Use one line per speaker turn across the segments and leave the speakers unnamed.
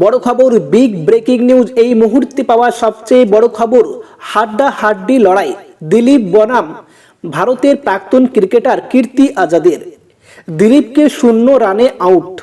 বড় খবর big breaking news এই মুহূর্তে পাওয়া সবচেয়ে বড় খবর, হাড্ডা হাড্ডি লড়াই, দিলীপ বনাম, ভারতের প্রাক্তন ক্রিকেটার কীর্তি আজাদের। দিলীপকে শূন্য রানে আউট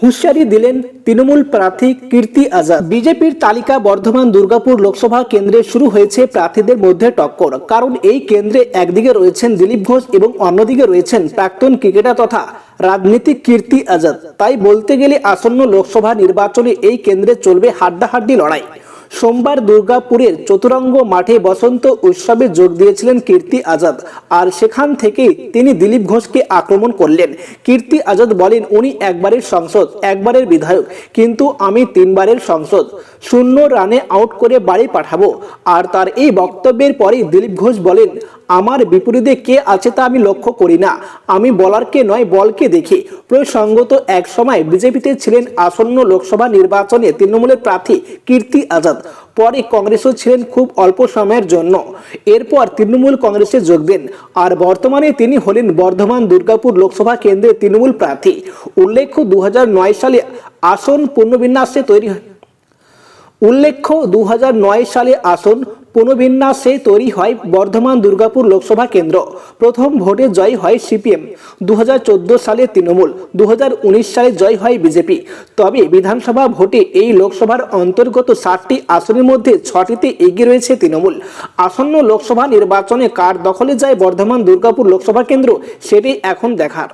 হুঁশিয়ারি দিলেন তৃণমূল প্রার্থী কীর্তি আজাদ। বিজেপির তালিকা বর্ধমান দুর্গাপুর লোকসভা কেন্দ্রে শুরু হয়েছে প্রার্থীদের মধ্যে টক্কর। কারণ এই কেন্দ্রে একদিকে রয়েছেন দিলীপ ঘোষ এবং অন্যদিকে রয়েছেন প্রাক্তন ক্রিকেটার তথা রাজনীতিক কীর্তি আজাদ। তাই বলতে গেলে আসন্ন লোকসভা নির্বাচনে এই কেন্দ্রে চলবে হাড্ডাহাড্ডি লড়াই। সোমবার দুর্গাপুরের চতুরঙ্গ মাঠে বসন্ত উৎসবে যোগ দিয়েছিলেন কীর্তি আজাদ। আর সেখান থেকে তিনি দিলীপ ঘোষকে আক্রমণ করলেন। কীর্তি আজাদ বলেন, উনি একবারের সংসদ, একবারের বিধায়ক, কিন্তু আমি তিনবারের সংসদ। শূন্য রানে আউট করে বাড়ি পাঠাবো। আর তার এই বক্তব্যের পরেই দিলীপ ঘোষ বলেন, আমার বিপরীতে কে আছে তা আমি লক্ষ্য করি না। আমি বলারকে নয়, বলকে দেখি। প্রসঙ্গত, এক সময় বিজেপিতে ছিলেন আসন্ন লোকসভা নির্বাচনে তৃণমূলের প্রার্থী কীর্তি আজাদ। পরে কংগ্রেসও ছিলেন খুব অল্প সময়ের জন্য। এরপর তৃণমূল কংগ্রেসে যোগ দেন। আর বর্তমানে তিনি হলেন বর্ধমান দুর্গাপুর লোকসভা কেন্দ্রের তৃণমূল প্রার্থী। উল্লেখ্য দু হাজার নয় সালে আসন পুনর্বিন্যাসে তৈরি উল্লেখ্য দু হাজার নয় সালে আসন পুনর্বিন্যাসে তৈরি হয় বর্ধমান দুর্গাপুর লোকসভা কেন্দ্র। প্রথম ভোটে জয় হয় সিপিএম। দু হাজার চোদ্দ সালে তৃণমূল দু হাজার উনিশ সালে জয় হয় বিজেপি। তবে বিধানসভা ভোটে এই লোকসভার অন্তর্গত ষাটটি আসনের মধ্যে ছটিতে এগিয়ে রয়েছে তৃণমূল। আসন্ন লোকসভা নির্বাচনে কার দখলে যায় বর্ধমান দুর্গাপুর লোকসভা কেন্দ্র, সেটি এখন দেখার।